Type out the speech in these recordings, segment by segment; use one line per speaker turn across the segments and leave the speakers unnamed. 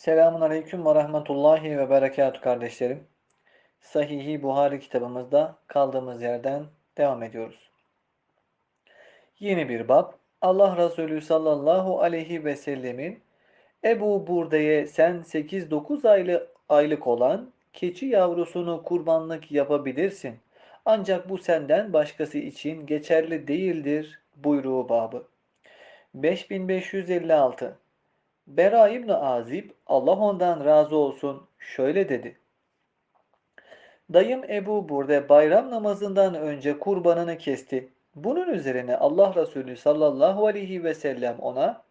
Selamun Aleyküm ve Rahmetullahi ve Berekatü kardeşlerim. Sahih-i Buhari kitabımızda kaldığımız yerden devam ediyoruz. Yeni bir bab. Allah Resulü sallallahu aleyhi ve sellemin Ebu Burde'ye sen 8-9 aylı, aylık olan keçi yavrusunu kurbanlık yapabilirsin. Ancak bu senden başkası için geçerli değildir buyruğu babı. 5556 Bera İbni Azib, Allah ondan razı olsun, şöyle dedi. Dayım Ebu Burde bayram namazından önce kurbanını kesti. Bunun üzerine Allah Resulü sallallahu aleyhi ve sellem ona,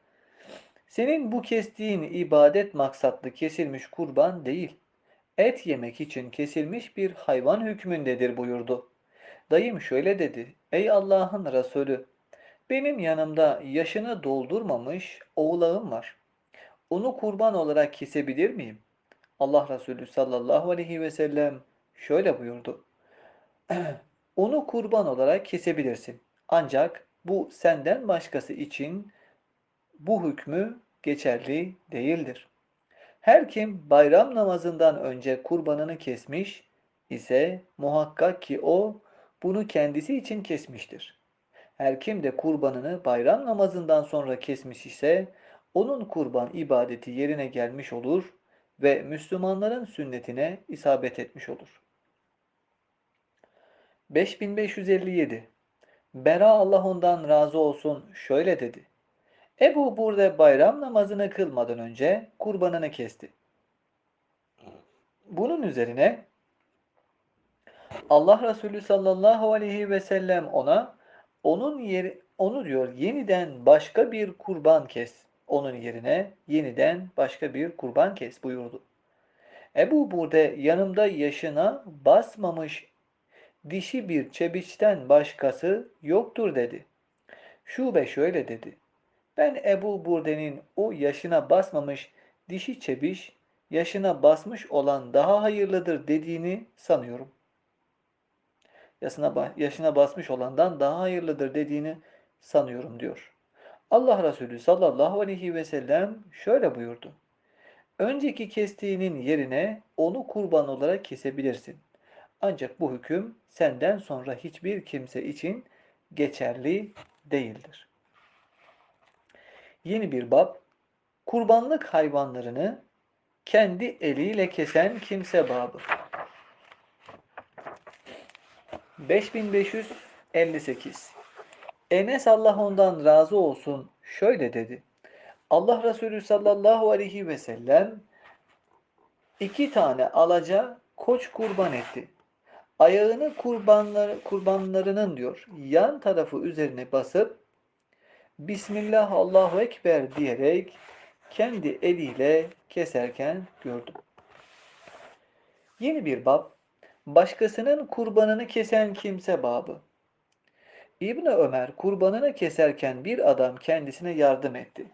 senin bu kestiğin ibadet maksatlı kesilmiş kurban değil, et yemek için kesilmiş bir hayvan hükmündedir buyurdu. Dayım şöyle dedi, ey Allah'ın Resulü, benim yanımda yaşını doldurmamış oğlağım var. Onu kurban olarak kesebilir miyim? Allah Resulü sallallahu aleyhi ve sellem şöyle buyurdu. Onu kurban olarak kesebilirsin. Ancak bu senden başkası için bu hükmü geçerli değildir. Her kim bayram namazından önce kurbanını kesmiş ise muhakkak ki o bunu kendisi için kesmiştir. Her kim de kurbanını bayram namazından sonra kesmiş ise onun kurban ibadeti yerine gelmiş olur ve Müslümanların sünnetine isabet etmiş olur. 5557 Bera Allah ondan razı olsun şöyle dedi. Ebu Burde bayram namazını kılmadan önce kurbanını kesti. Bunun üzerine Allah Resulü sallallahu aleyhi ve sellem ona onun yeri onu diyor yeniden başka bir kurban kes. Onun yerine yeniden başka bir kurban kes buyurdu. Ebu Burde yanımda yaşına basmamış dişi bir çebiçten başkası yoktur dedi. Şube şöyle dedi. Ben Ebu Burde'nin o yaşına basmamış dişi çebiş yaşına basmış olan daha hayırlıdır dediğini sanıyorum. Yaşına, yaşına basmış olandan daha hayırlıdır dediğini sanıyorum diyor. Allah Resulü sallallahu aleyhi ve sellem şöyle buyurdu. Önceki kestiğinin yerine onu kurban olarak kesebilirsin. Ancak bu hüküm senden sonra hiçbir kimse için geçerli değildir. Yeni bir bab, kurbanlık hayvanlarını kendi eliyle kesen kimse babı. 5558 Enes Allah ondan razı olsun şöyle dedi. Allah Resulü sallallahu aleyhi ve sellem iki tane alaca koç kurban etti. Ayağını kurbanları, kurbanlarının diyor yan tarafı üzerine basıp Bismillah Allahu Ekber diyerek kendi eliyle keserken gördüm. Yeni bir bab, başkasının kurbanını kesen kimse babı. İbn Ömer kurbanını keserken bir adam kendisine yardım etti.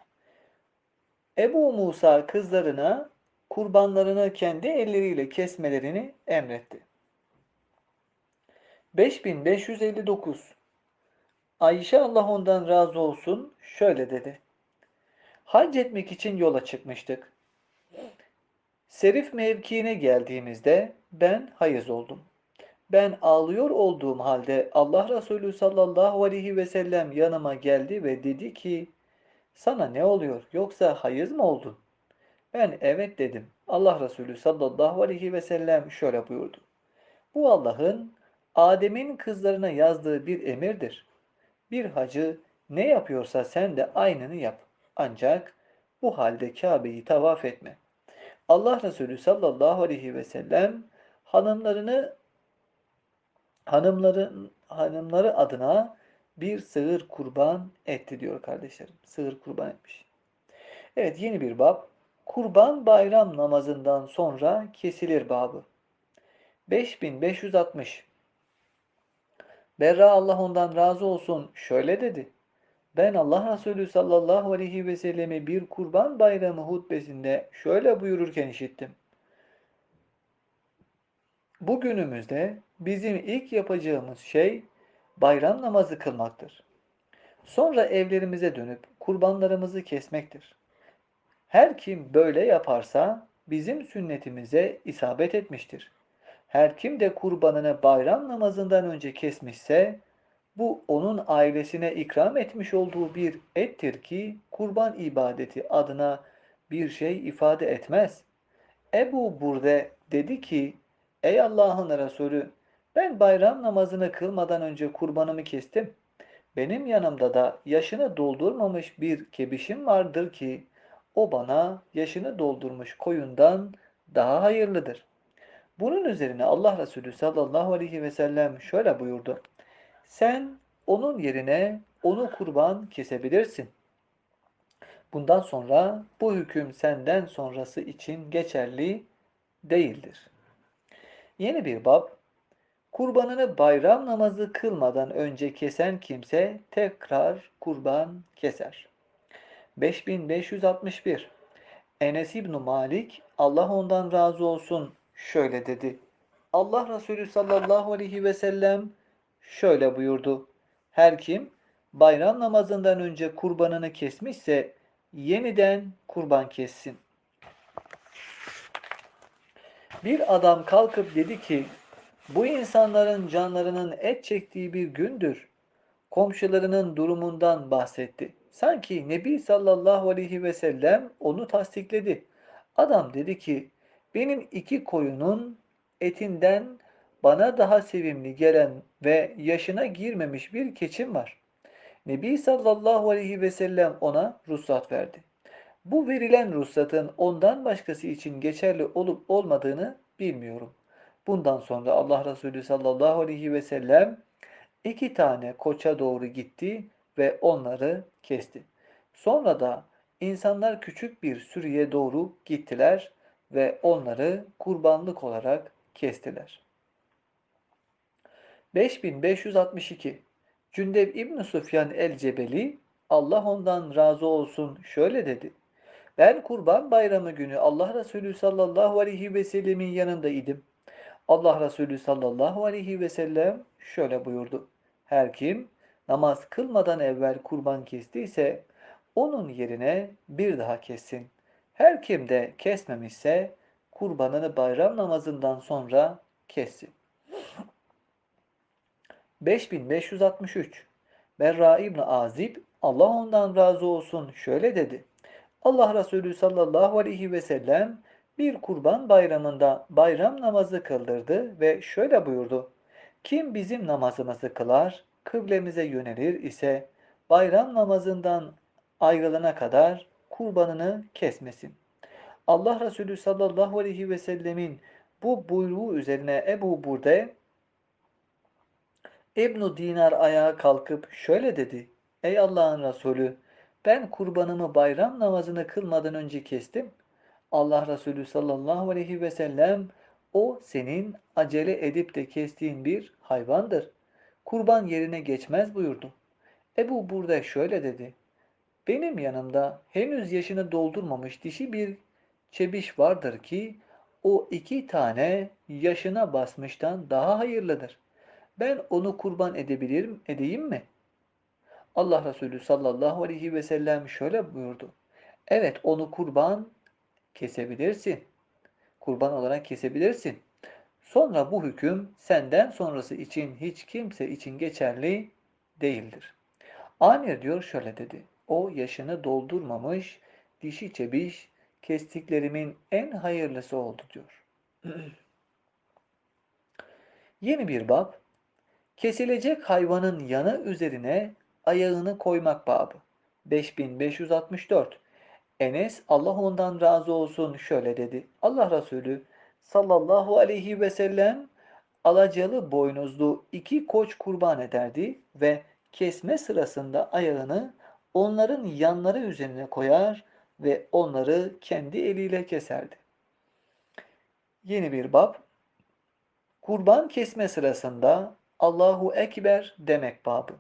Ebu Musa kızlarına kurbanlarını kendi elleriyle kesmelerini emretti. 5559 Ayşe Allah ondan razı olsun şöyle dedi. Hac etmek için yola çıkmıştık. Serif mevkiine geldiğimizde ben hayız oldum. Ben ağlıyor olduğum halde Allah Resulü sallallahu aleyhi ve sellem yanıma geldi ve dedi ki sana ne oluyor yoksa hayız mı oldun? Ben evet dedim. Allah Resulü sallallahu aleyhi ve sellem şöyle buyurdu. Bu Allah'ın Adem'in kızlarına yazdığı bir emirdir. Bir hacı ne yapıyorsa sen de aynını yap. Ancak bu halde Kabe'yi tavaf etme. Allah Resulü sallallahu aleyhi ve sellem hanımlarını hanımların hanımları adına bir sığır kurban etti diyor kardeşlerim. Sığır kurban etmiş. Evet yeni bir bab. Kurban bayram namazından sonra kesilir babı. 5560 Berra Allah ondan razı olsun şöyle dedi. Ben Allah Resulü sallallahu aleyhi ve sellemi bir kurban bayramı hutbesinde şöyle buyururken işittim. Bugünümüzde bizim ilk yapacağımız şey bayram namazı kılmaktır. Sonra evlerimize dönüp kurbanlarımızı kesmektir. Her kim böyle yaparsa bizim sünnetimize isabet etmiştir. Her kim de kurbanını bayram namazından önce kesmişse bu onun ailesine ikram etmiş olduğu bir ettir ki kurban ibadeti adına bir şey ifade etmez. Ebu Burde dedi ki Ey Allah'ın Resulü ben bayram namazını kılmadan önce kurbanımı kestim. Benim yanımda da yaşını doldurmamış bir kebişim vardır ki o bana yaşını doldurmuş koyundan daha hayırlıdır. Bunun üzerine Allah Resulü sallallahu aleyhi ve sellem şöyle buyurdu. Sen onun yerine onu kurban kesebilirsin. Bundan sonra bu hüküm senden sonrası için geçerli değildir. Yeni bir bab, kurbanını bayram namazı kılmadan önce kesen kimse tekrar kurban keser. 5561 Enes İbn Malik, Allah ondan razı olsun şöyle dedi. Allah Resulü sallallahu aleyhi ve sellem şöyle buyurdu. Her kim bayram namazından önce kurbanını kesmişse yeniden kurban kessin. Bir adam kalkıp dedi ki bu insanların canlarının et çektiği bir gündür. Komşularının durumundan bahsetti. Sanki Nebi sallallahu aleyhi ve sellem onu tasdikledi. Adam dedi ki benim iki koyunun etinden bana daha sevimli gelen ve yaşına girmemiş bir keçim var. Nebi sallallahu aleyhi ve sellem ona ruhsat verdi. Bu verilen ruhsatın ondan başkası için geçerli olup olmadığını bilmiyorum. Bundan sonra Allah Resulü sallallahu aleyhi ve sellem iki tane koça doğru gitti ve onları kesti. Sonra da insanlar küçük bir sürüye doğru gittiler ve onları kurbanlık olarak kestiler. 5562 Cündeb İbn Sufyan el-Cebeli Allah ondan razı olsun şöyle dedi. Ben kurban bayramı günü Allah Resulü sallallahu aleyhi ve sellemin yanında idim. Allah Resulü sallallahu aleyhi ve sellem şöyle buyurdu. Her kim namaz kılmadan evvel kurban kestiyse onun yerine bir daha kessin. Her kim de kesmemişse kurbanını bayram namazından sonra kessin. 5563 Berra İbni Azib Allah ondan razı olsun şöyle dedi. Allah Resulü sallallahu aleyhi ve sellem bir kurban bayramında bayram namazı kıldırdı ve şöyle buyurdu. Kim bizim namazımızı kılar, kıblemize yönelir ise bayram namazından ayrılana kadar kurbanını kesmesin. Allah Resulü sallallahu aleyhi ve sellemin bu buyruğu üzerine Ebu Burde ibn Dinar ayağa kalkıp şöyle dedi. Ey Allah'ın Resulü ben kurbanımı bayram namazını kılmadan önce kestim. Allah Resulü sallallahu aleyhi ve sellem o senin acele edip de kestiğin bir hayvandır. Kurban yerine geçmez buyurdu. Ebu Burde şöyle dedi. Benim yanımda henüz yaşını doldurmamış dişi bir çebiş vardır ki o iki tane yaşına basmıştan daha hayırlıdır. Ben onu kurban edebilirim, edeyim mi? Allah Resulü sallallahu aleyhi ve sellem şöyle buyurdu. Evet onu kurban kesebilirsin. Kurban olarak kesebilirsin. Sonra bu hüküm senden sonrası için hiç kimse için geçerli değildir. Amir diyor şöyle dedi. O yaşını doldurmamış dişi çebiş kestiklerimin en hayırlısı oldu diyor. Yeni bir bab. Kesilecek hayvanın yanı üzerine ayağını koymak babı. 5564 Enes Allah ondan razı olsun şöyle dedi. Allah Resulü sallallahu aleyhi ve sellem alacalı boynuzlu iki koç kurban ederdi ve kesme sırasında ayağını onların yanları üzerine koyar ve onları kendi eliyle keserdi. Yeni bir bab. Kurban kesme sırasında Allahu Ekber demek babı.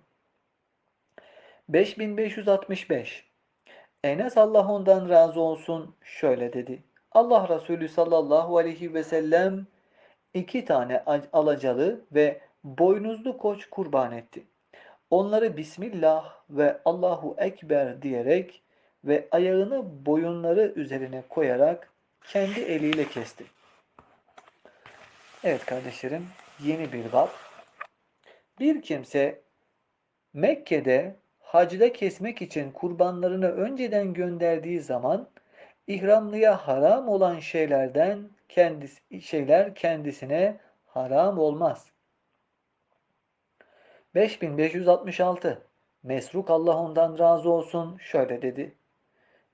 5565 Enes Allah ondan razı olsun şöyle dedi. Allah Resulü sallallahu aleyhi ve sellem iki tane alacalı ve boynuzlu koç kurban etti. Onları Bismillah ve Allahu Ekber diyerek ve ayağını boyunları üzerine koyarak kendi eliyle kesti. Evet kardeşlerim, yeni bir bab. Bir kimse Mekke'de hacda kesmek için kurbanlarını önceden gönderdiği zaman ihramlıya haram olan şeylerden kendisi, şeyler kendisine haram olmaz. 5566 Mesruk Allah ondan razı olsun şöyle dedi.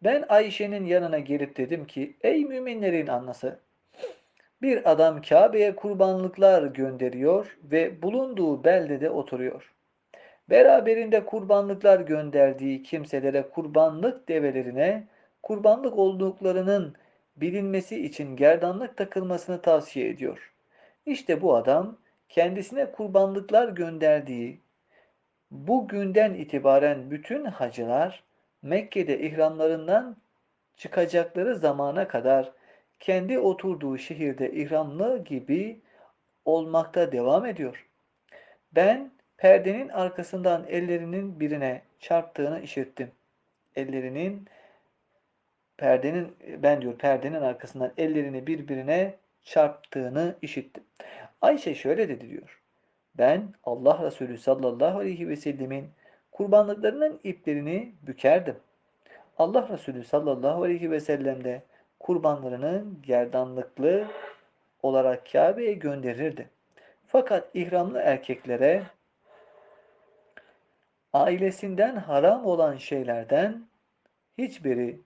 Ben Ayşe'nin yanına gelip dedim ki ey müminlerin annesi bir adam Kabe'ye kurbanlıklar gönderiyor ve bulunduğu beldede oturuyor. Beraberinde kurbanlıklar gönderdiği kimselere kurbanlık develerine kurbanlık olduklarının bilinmesi için gerdanlık takılmasını tavsiye ediyor. İşte bu adam kendisine kurbanlıklar gönderdiği bu günden itibaren bütün hacılar Mekke'de ihramlarından çıkacakları zamana kadar kendi oturduğu şehirde ihramlı gibi olmakta devam ediyor. Ben perdenin arkasından ellerinin birine çarptığını işittim. Ellerinin perdenin ben diyor perdenin arkasından ellerini birbirine çarptığını işittim. Ayşe şöyle dedi diyor. Ben Allah Resulü sallallahu aleyhi ve sellemin kurbanlıklarının iplerini bükerdim. Allah Resulü sallallahu aleyhi ve sellem de kurbanlarını gerdanlıklı olarak Kabe'ye gönderirdi. Fakat ihramlı erkeklere ailesinden haram olan şeylerden hiçbiri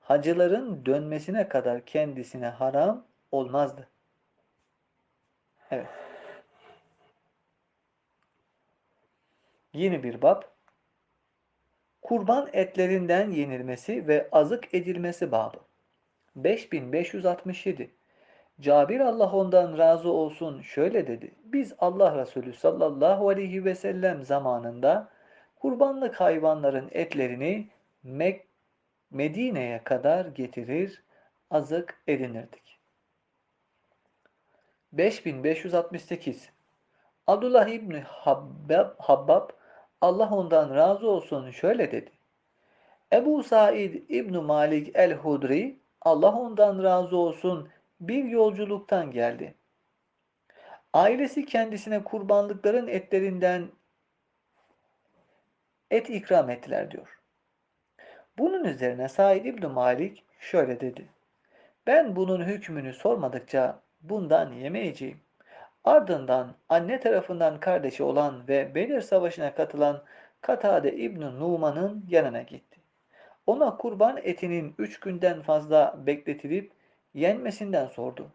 hacıların dönmesine kadar kendisine haram olmazdı. Evet. Yeni bir bab. Kurban etlerinden yenilmesi ve azık edilmesi babı. 5567 Cabir Allah ondan razı olsun şöyle dedi. Biz Allah Resulü sallallahu aleyhi ve sellem zamanında kurbanlık hayvanların etlerini Mek Medine'ye kadar getirir, azık edinirdik. 5568 Abdullah İbni Habbab, Habbab Allah ondan razı olsun şöyle dedi. Ebu Said İbn Malik el-Hudri Allah ondan razı olsun bir yolculuktan geldi. Ailesi kendisine kurbanlıkların etlerinden et ikram ettiler diyor. Bunun üzerine Said İbn Malik şöyle dedi. Ben bunun hükmünü sormadıkça bundan yemeyeceğim. Ardından anne tarafından kardeşi olan ve Bedir Savaşı'na katılan Katade İbn Numan'ın yanına gitti. Ona kurban etinin üç günden fazla bekletilip yenmesinden sordu.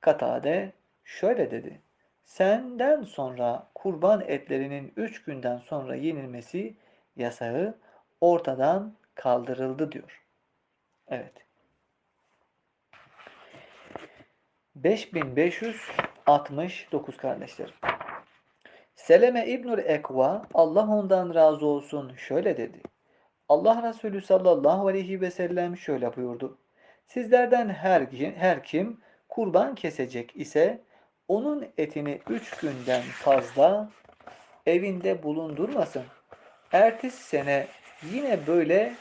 Katade şöyle dedi. Senden sonra kurban etlerinin üç günden sonra yenilmesi yasağı ortadan kaldırıldı diyor. Evet. 5569 kardeşlerim. Seleme İbnül Ekva Allah ondan razı olsun şöyle dedi. Allah Resulü sallallahu aleyhi ve sellem şöyle buyurdu. Sizlerden her, her kim kurban kesecek ise onun etini üç günden fazla evinde bulundurmasın. Ertesi sene yine böyle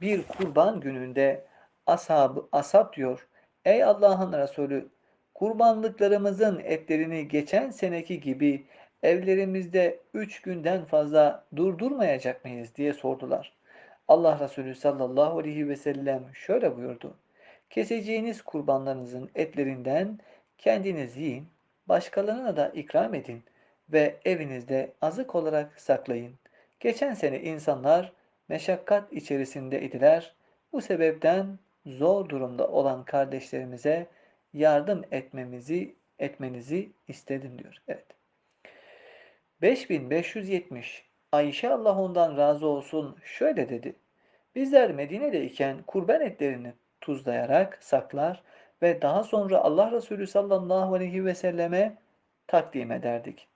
bir kurban gününde ashab, ashab diyor. Ey Allah'ın Resulü kurbanlıklarımızın etlerini geçen seneki gibi evlerimizde üç günden fazla durdurmayacak mıyız diye sordular. Allah Resulü sallallahu aleyhi ve sellem şöyle buyurdu. Keseceğiniz kurbanlarınızın etlerinden kendiniz yiyin, başkalarına da ikram edin ve evinizde azık olarak saklayın. Geçen sene insanlar meşakkat içerisinde idiler. Bu sebepten zor durumda olan kardeşlerimize yardım etmemizi etmenizi istedim diyor. Evet. 5570 Ayşe Allah ondan razı olsun şöyle dedi. Bizler Medine'de iken kurban etlerini tuzlayarak saklar ve daha sonra Allah Resulü sallallahu aleyhi ve selleme takdim ederdik.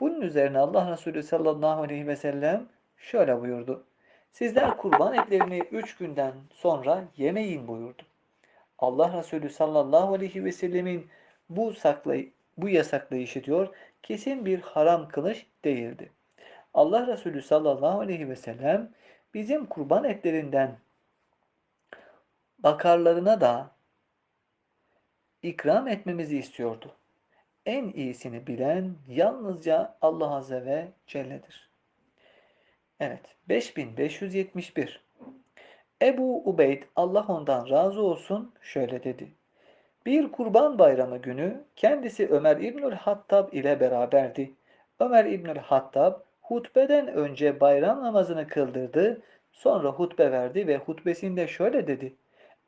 Bunun üzerine Allah Resulü sallallahu aleyhi ve sellem şöyle buyurdu. Sizler kurban etlerini üç günden sonra yemeyin buyurdu. Allah Resulü sallallahu aleyhi ve sellemin bu, saklay bu yasaklayışı diyor kesin bir haram kılıç değildi. Allah Resulü sallallahu aleyhi ve sellem bizim kurban etlerinden bakarlarına da ikram etmemizi istiyordu. En iyisini bilen yalnızca Allah Azze ve Celle'dir. Evet, 5571 Ebu Ubeyd, Allah ondan razı olsun, şöyle dedi. Bir kurban bayramı günü kendisi Ömer İbnül Hattab ile beraberdi. Ömer İbnül Hattab hutbeden önce bayram namazını kıldırdı, sonra hutbe verdi ve hutbesinde şöyle dedi.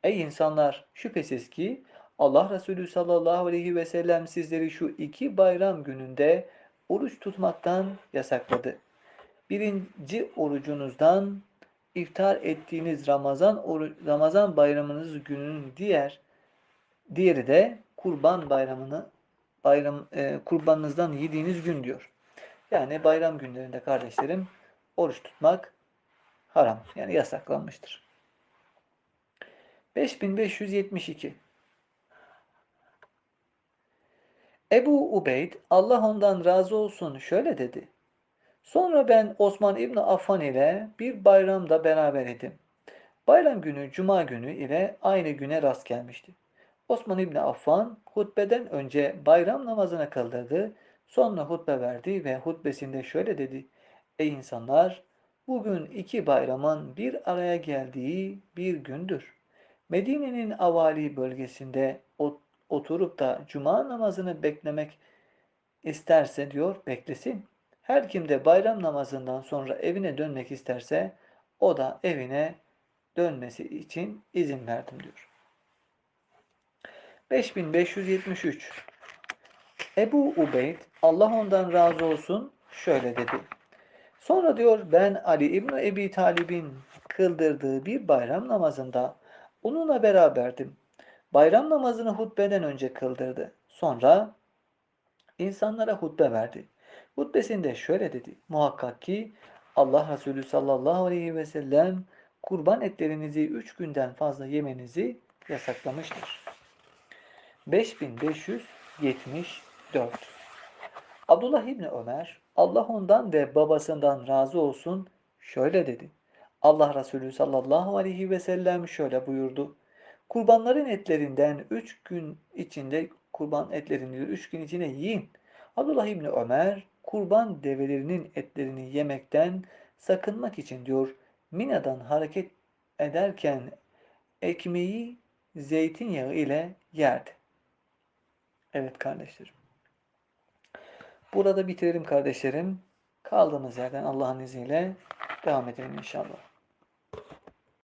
Ey insanlar! Şüphesiz ki Allah Resulü sallallahu aleyhi ve sellem sizleri şu iki bayram gününde oruç tutmaktan yasakladı. Birinci orucunuzdan iftar ettiğiniz Ramazan Ramazan bayramınız gününün diğer diğeri de kurban bayramını bayram e, kurbanınızdan yediğiniz gün diyor. Yani bayram günlerinde kardeşlerim oruç tutmak haram. Yani yasaklanmıştır. 5572 Ebu Ubeyd Allah ondan razı olsun şöyle dedi. Sonra ben Osman İbni Affan ile bir bayramda beraber idim. Bayram günü Cuma günü ile aynı güne rast gelmişti. Osman İbni Affan hutbeden önce bayram namazını kıldırdı. Sonra hutbe verdi ve hutbesinde şöyle dedi. Ey insanlar! Bugün iki bayramın bir araya geldiği bir gündür. Medine'nin avali bölgesinde oturup da cuma namazını beklemek isterse diyor beklesin. Her kim de bayram namazından sonra evine dönmek isterse o da evine dönmesi için izin verdim diyor. 5573 Ebu Ubeyd Allah ondan razı olsun şöyle dedi. Sonra diyor ben Ali İbni Ebi Talib'in kıldırdığı bir bayram namazında onunla beraberdim. Bayram namazını hutbeden önce kıldırdı. Sonra insanlara hutbe verdi. Hutbesinde şöyle dedi. Muhakkak ki Allah Resulü sallallahu aleyhi ve sellem kurban etlerinizi üç günden fazla yemenizi yasaklamıştır. 5574 Abdullah İbni Ömer Allah ondan ve babasından razı olsun şöyle dedi. Allah Resulü sallallahu aleyhi ve sellem şöyle buyurdu. Kurbanların etlerinden üç gün içinde kurban etlerini üç gün içine yiyin. Abdullah İbni Ömer kurban develerinin etlerini yemekten sakınmak için diyor Mina'dan hareket ederken ekmeği zeytinyağı ile yerdi. Evet kardeşlerim. Burada bitirelim kardeşlerim. Kaldığımız yerden Allah'ın izniyle devam edelim inşallah.